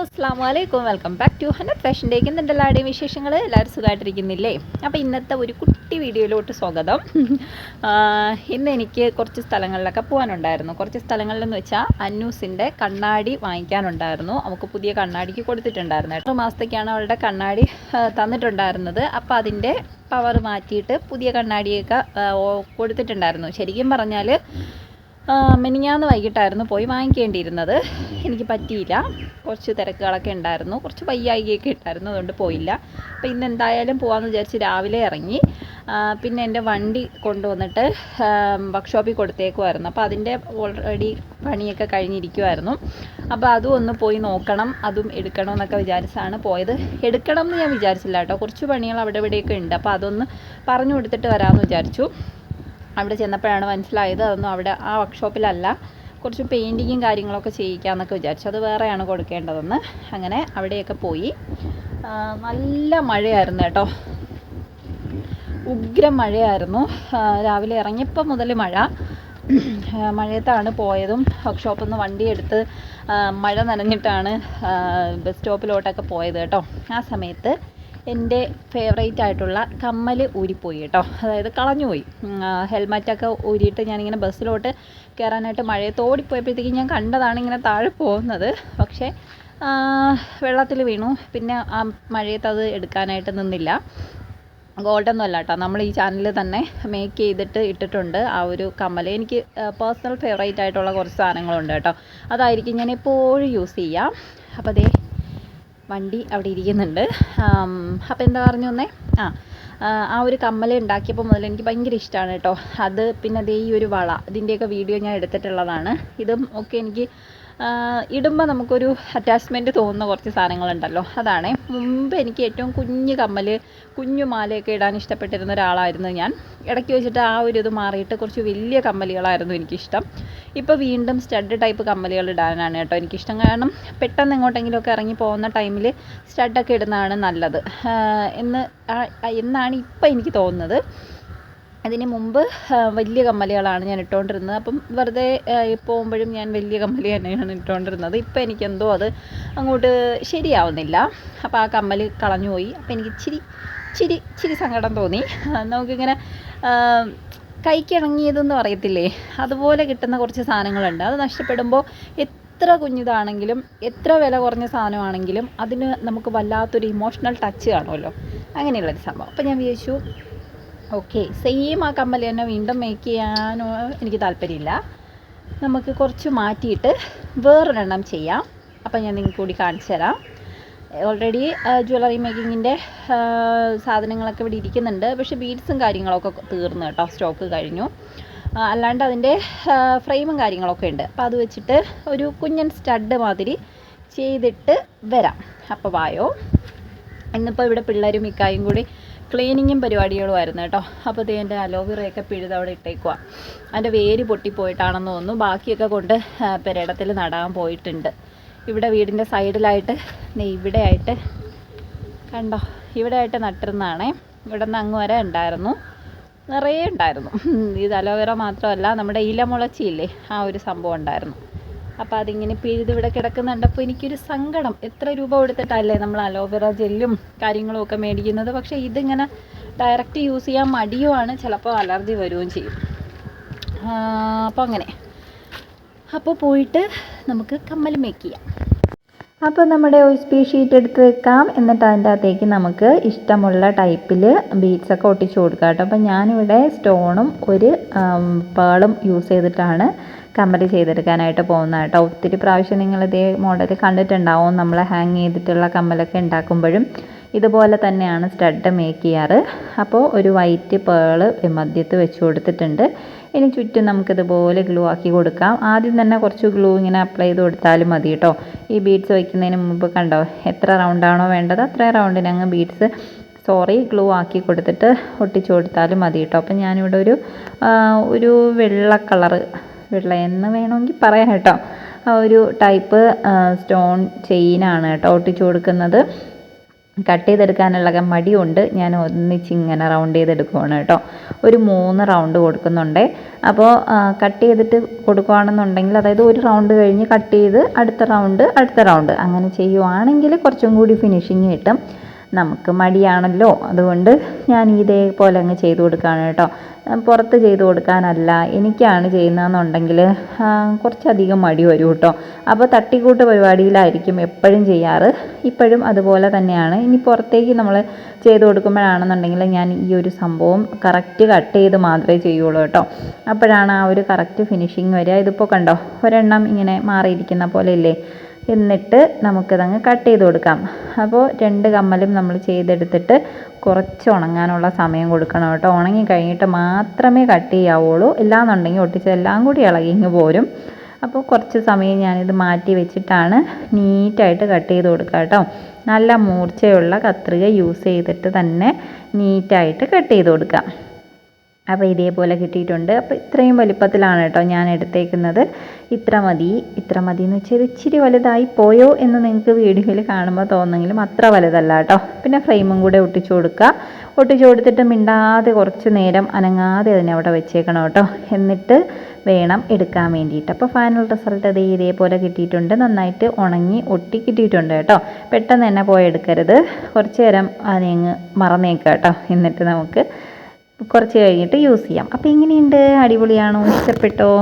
അസ്സാം വലൈക്കും welcome back to hundred fashion ഡേക്ക് എന്തുണ്ട് എല്ലാവരുടെയും വിശേഷങ്ങൾ എല്ലാവരും സുഖമായിട്ടിരിക്കുന്നില്ലേ? അപ്പോൾ ഇന്നത്തെ ഒരു കുട്ടി വീഡിയോയിലോട്ട് സ്വാഗതം. ഇന്ന് എനിക്ക് കുറച്ച് സ്ഥലങ്ങളിലൊക്കെ പോകാനുണ്ടായിരുന്നു കുറച്ച് സ്ഥലങ്ങളിലെന്ന് വെച്ചാൽ അന്നൂസിന്റെ കണ്ണാടി വാങ്ങിക്കാനുണ്ടായിരുന്നു. നമുക്ക് പുതിയ കണ്ണാടിക്ക് കൊടുത്തിട്ടുണ്ടായിരുന്നു. എട്ട് മാസത്തേക്കാണ് അവളുടെ കണ്ണാടി തന്നിട്ടുണ്ടായിരുന്നത്. അപ്പോൾ അതിന്റെ പവർ മാറ്റിയിട്ട് പുതിയ കണ്ണാടിയൊക്കെ കൊടുത്തിട്ടുണ്ടായിരുന്നു. ശരിക്കും പറഞ്ഞാൽ മിനിഞ്ഞാന്ന് വൈകിട്ടായിരുന്നു പോയി വാങ്ങിക്കേണ്ടിയിരുന്നത്. എനിക്ക് പറ്റിയില്ല. കുറച്ച് തിരക്കുകളൊക്കെ ഉണ്ടായിരുന്നു. കുറച്ച് വയ്യായികയൊക്കെ ഉണ്ടായിരുന്നു. അതുകൊണ്ട് പോയില്ല. അപ്പോൾ ഇന്ന് എന്തായാലും പോകാമെന്ന് വിചാരിച്ച് രാവിലെ ഇറങ്ങി. പിന്നെ എന്റെ വണ്ടി കൊണ്ടുവന്നിട്ട് വർക്ക്ഷോപ്പിൽ കൊടുത്തേക്കുമായിരുന്നു അപ്പോൾ അതിന്റെ ഓൾറെഡി പണിയൊക്കെ കഴിഞ്ഞിരിക്കുമായിരുന്നു അപ്പോൾ അതും ഒന്ന് പോയി നോക്കണം. അതും എടുക്കണം എന്നൊക്കെ വിചാരിച്ചാണ് പോയത്. എടുക്കണം എന്ന് ഞാൻ വിചാരിച്ചില്ല കേട്ടോ. കുറച്ച് പണികൾ അവിടെ ഇവിടെയൊക്കെ ഉണ്ട്. അപ്പോൾ അതൊന്ന് പറഞ്ഞു കൊടുത്തിട്ട് വരാമെന്ന് വിചാരിച്ചു. അവിടെ ചെന്നപ്പോഴാണ് മനസ്സിലായത് അതൊന്നും അവിടെ ആ വർക്ക്ഷോപ്പിലല്ല കുറച്ച് പെയിന്റിങ്ങും കാര്യങ്ങളൊക്കെ ചെയ്യിക്കാമെന്നൊക്കെ വിചാരിച്ചു. അത് വേറെയാണ് കൊടുക്കേണ്ടതെന്ന്. അങ്ങനെ അവിടെയൊക്കെ പോയി. നല്ല മഴയായിരുന്നു കേട്ടോ. ഉഗ്രം മഴയായിരുന്നു. രാവിലെ ഇറങ്ങിയപ്പോൾ മുതൽ മഴ. മഴയത്താണ് പോയതും. വർക്ക്ഷോപ്പിൽ നിന്ന് വണ്ടി എടുത്ത് മഴ നനഞ്ഞിട്ടാണ് ബസ് സ്റ്റോപ്പിലോട്ടൊക്കെ പോയത് കേട്ടോ. ആ സമയത്ത് എന്റെ ഫേവറേറ്റ് ആയിട്ടുള്ള കമ്മൽ ഊരിപ്പോയി കേട്ടോ. അതായത് കളഞ്ഞുപോയി. ഹെൽമറ്റൊക്കെ ഊരിയിട്ട് ഞാനിങ്ങനെ ബസ്സിലോട്ട് കയറാനായിട്ട് മഴയത്ത് ഓടിപ്പോയപ്പോഴത്തേക്കും ഞാൻ കണ്ടതാണ് ഇങ്ങനെ താഴെ പോകുന്നത്. പക്ഷേ വെള്ളത്തിൽ വീണു. പിന്നെ ആ മഴയത്ത് അത് എടുക്കാനായിട്ട് നിന്നില്ല. ഗോൾഡൊന്നും അല്ല കേട്ടോ. നമ്മൾ ഈ ചാനലിൽ തന്നെ മേക്ക് ചെയ്തിട്ട് ഇട്ടിട്ടുണ്ട് ആ ഒരു കമ്മൽ എനിക്ക് പേഴ്സണൽ ഫേവറേറ്റ് ആയിട്ടുള്ള കുറച്ച് സാധനങ്ങളുണ്ട് കേട്ടോ. അതായിരിക്കും ഞാൻ എപ്പോഴും യൂസ് ചെയ്യാം. അപ്പോൾ ദേ വണ്ടി അവിടെ ഇരിക്കുന്നുണ്ട്. അപ്പോൾ എന്താ പറഞ്ഞു വന്നേ? ആ ആ, ഒരു കമ്മൽ ഉണ്ടാക്കിയപ്പോൾ മുതൽ എനിക്ക് ഭയങ്കര ഇഷ്ടമാണ് കേട്ടോ. അത് പിന്നെ അതേ ഈ ഒരു വള ഇതിന്റെയൊക്കെ വീഡിയോ ഞാൻ എടുത്തിട്ടുള്ളതാണ്. ഇതും ഒക്കെ എനിക്ക് ഇടുമ്പോൾ നമുക്കൊരു അറ്റാച്ച്മെന്റ് തോന്നുന്ന കുറച്ച് സാധനങ്ങളുണ്ടല്ലോ. അതാണ്. മുമ്പ് എനിക്ക് ഏറ്റവും കുഞ്ഞു കമ്മൽ കുഞ്ഞു മാലയൊക്കെ ഇടാൻ ഇഷ്ടപ്പെട്ടിരുന്ന ഒരാളായിരുന്നു ഞാൻ. ഇടയ്ക്ക് വെച്ചിട്ട് ആ ഒരു ഇത് മാറിയിട്ട് കുറച്ച് വലിയ കമ്മലുകളായിരുന്നു എനിക്കിഷ്ടം. ഇപ്പോൾ വീണ്ടും സ്റ്റഡ് ടൈപ്പ് കമ്മലുകൾ ഇടാനാണ് കേട്ടോ എനിക്കിഷ്ടം. കാരണം പെട്ടെന്ന് എങ്ങോട്ടെങ്കിലുമൊക്കെ ഇറങ്ങി പോകുന്ന ടൈമിൽ സ്റ്റഡൊക്കെ ഇടുന്നതാണ് നല്ലത്. എന്ന് എന്നാണ് ഇപ്പം എനിക്ക് തോന്നുന്നത്. അതിന് മുമ്പ് വലിയ കമ്മലുകളാണ് ഞാൻ ഇട്ടുകൊണ്ടിരുന്നത്. അപ്പം വെറുതെ പോകുമ്പോഴും ഞാൻ വലിയ കമ്മൽ തന്നെയാണ് ഇട്ടുകൊണ്ടിരുന്നത്. ഇപ്പം എനിക്കെന്തോ അത് അങ്ങോട്ട് ശരിയാവുന്നില്ല. അപ്പോൾ ആ കമ്മൽ കളഞ്ഞുപോയി. അപ്പോൾ എനിക്ക് ഇച്ചിരി ഇച്ചിരി ഇച്ചിരി സങ്കടം തോന്നി. നമുക്കിങ്ങനെ കൈക്കിണങ്ങിയതെന്ന് പറയത്തില്ലേ? അതുപോലെ കിട്ടുന്ന കുറച്ച് സാധനങ്ങളുണ്ട്. അത് നഷ്ടപ്പെടുമ്പോൾ എത്ര കുഞ്ഞിതാണെങ്കിലും എത്ര വില കുറഞ്ഞ സാധനമാണെങ്കിലും അതിന് നമുക്ക് വല്ലാത്തൊരു ഇമോഷണൽ ടച്ച് കാണുമല്ലോ. അങ്ങനെയുള്ളൊരു സംഭവം. അപ്പോൾ ഞാൻ വിചാരിച്ചു ഓക്കെ സെയിം ആ കമ്മൽ തന്നെ വീണ്ടും മേക്ക് ചെയ്യാനോ എനിക്ക് താല്പര്യമില്ല. നമുക്ക് കുറച്ച് മാറ്റിയിട്ട് വേറൊരെണ്ണം ചെയ്യാം. അപ്പം ഞാൻ നിങ്ങൾക്ക് കൂടി കാണിച്ചു തരാം. ഓൾറെഡി ജ്വല്ലറി മേക്കിങ്ങിന്റെ സാധനങ്ങളൊക്കെ ഇവിടെ ഇരിക്കുന്നുണ്ട്. പക്ഷെ ബീഡ്സും കാര്യങ്ങളൊക്കെ തീർന്നു കേട്ടോ സ്റ്റോക്ക് കഴിഞ്ഞു. അല്ലാണ്ട് അതിന്റെ ഫ്രെയിമും കാര്യങ്ങളൊക്കെ ഉണ്ട്. അപ്പോൾ അത് വെച്ചിട്ട് ഒരു കുഞ്ഞൻ സ്റ്റഡ് മാതിരി ചെയ്തിട്ട് വരാം. അപ്പോൾ വായോ. ഇന്നിപ്പോൾ ഇവിടെ പിള്ളേരും ഇക്കായും കൂടി ക്ലീനിങ്ങും പരിപാടികളുമായിരുന്നു കേട്ടോ. അപ്പോൾ ഇത് എന്റെ അലോവിറയൊക്കെ പിഴുത് അവിടെ ഇട്ടേക്കുക അതിന്റെ വേര് പൊട്ടിപ്പോയിട്ടാണെന്ന് തോന്നുന്നു. ബാക്കിയൊക്കെ കൊണ്ട് പെരടത്തിൽ നടാൻ പോയിട്ടുണ്ട്. ഇവിടെ വീടിന്റെ സൈഡിലായിട്ട് ഇവിടെ ഇവിടെയായിട്ട് കണ്ടോ ഇവിടെ ആയിട്ട് നട്ടിരുന്നതാണേ. ഇവിടെ നിന്ന് അങ്ങ് വരെ ഉണ്ടായിരുന്നു. നിറയെ ഉണ്ടായിരുന്നു. ഇത് അലോവേറ മാത്രമല്ല നമ്മുടെ ഇലമുളച്ചിയില്ലേ ആ ഒരു സംഭവം ഉണ്ടായിരുന്നു. അപ്പോൾ അതിങ്ങനെ പിഴുത് ഇവിടെ കിടക്കുന്നുണ്ടപ്പോൾ എനിക്കൊരു സങ്കടം. എത്ര രൂപ കൊടുത്തിട്ടല്ലേ നമ്മൾ അലോവേറ ജെല്ലും കാര്യങ്ങളും ഒക്കെ മേടിക്കുന്നത്? പക്ഷേ ഇതിങ്ങനെ ഡയറക്റ്റ് യൂസ് ചെയ്യാൻ മടിയുമാണ് ചിലപ്പോൾ അലർജി വരികയും ചെയ്യും. അപ്പോൾ അങ്ങനെ. അപ്പോൾ പോയിട്ട് നമുക്ക് കമ്മൽ മേക്ക് ചെയ്യാം. അപ്പോൾ നമ്മുടെ ഒസ്പി ഷീറ്റ് എടുത്ത് വെക്കാം. എന്നിട്ട് അതിന്റെ അകത്തേക്ക് നമുക്ക് ഇഷ്ടമുള്ള ടൈപ്പിൽ ബീഡ്സ് ഒക്കെ ഒട്ടിച്ച് കൊടുക്കാം കേട്ടോ. അപ്പോൾ ഞാനിവിടെ സ്റ്റോണും ഒരു പേളും യൂസ് ചെയ്തിട്ടാണ് കമ്മൽ ചെയ്തെടുക്കാനായിട്ട് പോകുന്നത് കേട്ടോ. ഒത്തിരി പ്രാവശ്യം നിങ്ങൾ ഇതേ മോഡൽ കണ്ടിട്ടുണ്ടാവും. നമ്മൾ ഹാങ് ചെയ്തിട്ടുള്ള കമ്മലൊക്കെ ഉണ്ടാക്കുമ്പോഴും ഇതുപോലെ തന്നെയാണ് സ്റ്റഡ് മേക്ക് ചെയ്യാറ്. അപ്പോൾ ഒരു വൈറ്റ് പേൾ മധ്യത്ത് വെച്ച് കൊടുത്തിട്ടുണ്ട്. ഇനി ചുറ്റും നമുക്കിതുപോലെ ഗ്ലൂ ആക്കി കൊടുക്കാം. ആദ്യം തന്നെ കുറച്ച് ഗ്ലൂ ഇങ്ങനെ അപ്ലൈ ചെയ്ത് കൊടുത്താലും മതി കേട്ടോ ഈ ബീഡ്സ് വയ്ക്കുന്നതിന് മുമ്പ് കണ്ടോ എത്ര റൗണ്ടാണോ വേണ്ടത് അത്ര റൗണ്ടിന് അങ്ങ് ബീഡ്സ് സോറി ഗ്ലൂ ആക്കി കൊടുത്തിട്ട് ഒട്ടിച്ചു കൊടുത്താലും മതി കേട്ടോ അപ്പം ഞാനിവിടെ ഒരു ഒരു വെള്ള കളറ് വെള്ള എന്ന് വേണമെങ്കിൽ പറയാം കേട്ടോ ഒരു ടൈപ്പ് സ്റ്റോൺ ചെയിനാണ് കേട്ടോ ഒട്ടിച്ചു കൊടുക്കുന്നത്. കട്ട് ചെയ്തെടുക്കാനുള്ള മടിയുണ്ട്. ഞാൻ ഒന്നിച്ച് ഇങ്ങനെ റൗണ്ട് ചെയ്തെടുക്കുവാണ് കേട്ടോ. ഒരു മൂന്ന് റൗണ്ട് കൊടുക്കുന്നുണ്ട്. അപ്പോൾ കട്ട് ചെയ്തിട്ട് കൊടുക്കുകയാണെന്നുണ്ടെങ്കിൽ അതായത് ഒരു റൗണ്ട് കഴിഞ്ഞ് കട്ട് ചെയ്ത് അടുത്ത റൗണ്ട് അടുത്ത റൗണ്ട് അങ്ങനെ ചെയ്യുവാണെങ്കിൽ കുറച്ചും കൂടി ഫിനിഷിങ് കിട്ടും. നമുക്ക് മടിയാണല്ലോ. അതുകൊണ്ട് ഞാൻ ഇതേപോലെ അങ്ങ് ചെയ്തു കൊടുക്കുകയാണ് കേട്ടോ. പുറത്ത് ചെയ്തു കൊടുക്കാനല്ല എനിക്കാണ് ചെയ്യുന്നതെന്നുണ്ടെങ്കിൽ കുറച്ചധികം മടി വരും കേട്ടോ. അപ്പോൾ തട്ടിക്കൂട്ട് പരിപാടിയിലായിരിക്കും എപ്പോഴും ചെയ്യാറ്. ഇപ്പോഴും അതുപോലെ തന്നെയാണ്. ഇനി പുറത്തേക്ക് നമ്മൾ ചെയ്തു കൊടുക്കുമ്പോഴാണെന്നുണ്ടെങ്കിൽ ഞാൻ ഈ ഒരു സംഭവം കറക്റ്റ് കട്ട് ചെയ്ത് മാത്രമേ ചെയ്യുള്ളൂ കേട്ടോ. അപ്പോഴാണ് ആ ഒരു കറക്റ്റ് ഫിനിഷിങ് വരിക. ഇതിപ്പോൾ കണ്ടോ ഒരെണ്ണം ഇങ്ങനെ മാറിയിരിക്കുന്ന പോലെ ഇല്ലേ എന്നിട്ട് നമുക്കിതങ്ങ് കട്ട് ചെയ്ത് കൊടുക്കാം. അപ്പോൾ രണ്ട് കമ്മലും നമ്മൾ ചെയ്തെടുത്തിട്ട് കുറച്ച് ഉണങ്ങാനുള്ള സമയം കൊടുക്കണം കേട്ടോ. ഉണങ്ങി കഴിഞ്ഞിട്ട് മാത്രമേ കട്ട് ചെയ്യാവുള്ളൂ. ഇല്ലാന്നുണ്ടെങ്കിൽ ഒട്ടിച്ചതെല്ലാം കൂടി ഇളകി ഇങ്ങ് പോരും. അപ്പോൾ കുറച്ച് സമയം ഞാനിത് മാറ്റി വെച്ചിട്ടാണ് നീറ്റായിട്ട് കട്ട് ചെയ്ത് കൊടുക്കുക കേട്ടോ. നല്ല മൂർച്ചയുള്ള കത്രിക യൂസ് ചെയ്തിട്ട് തന്നെ നീറ്റായിട്ട് കട്ട് ചെയ്ത് കൊടുക്കാം അപ്പോൾ ഇതേപോലെ കിട്ടിയിട്ടുണ്ട്. അപ്പോൾ ഇത്രയും വലിപ്പത്തിലാണ് കേട്ടോ ഞാൻ എടുത്തേക്കുന്നത്. ഇത്ര മതി ഇത്ര മതി എന്ന് വെച്ചാൽ ഇച്ചിരി വലുതായി പോയോ എന്ന് നിങ്ങൾക്ക് വീഡിയോയിൽ കാണുമ്പോൾ തോന്നെങ്കിലും അത്ര വലുതല്ല കേട്ടോ. പിന്നെ ഫ്രെയിമും കൂടെ ഒട്ടിച്ചു കൊടുക്കുക ഒട്ടിച്ചു കൊടുത്തിട്ട് മിണ്ടാതെ കുറച്ച് നേരം അനങ്ങാതെ അതിനെ അവിടെ വെച്ചേക്കണം കേട്ടോ. എന്നിട്ട് വേണം എടുക്കാൻ വേണ്ടിയിട്ട്. അപ്പോൾ ഫൈനൽ റിസൾട്ട് അത് ഇതേപോലെ കിട്ടിയിട്ടുണ്ട്. നന്നായിട്ട് ഉണങ്ങി ഒട്ടി കിട്ടിയിട്ടുണ്ട് കേട്ടോ. പെട്ടെന്ന് തന്നെ പോയി എടുക്കരുത്. കുറച്ച് നേരം അതിനെ അങ്ങ് മറന്നേക്കുക കേട്ടോ. എന്നിട്ട് നമുക്ക് കുറച്ച് കഴിഞ്ഞിട്ട് യൂസ് ചെയ്യാം. അപ്പോൾ എങ്ങനെയുണ്ട്? അടിപൊളിയാണോ? ഇഷ്ടപ്പെട്ടോ?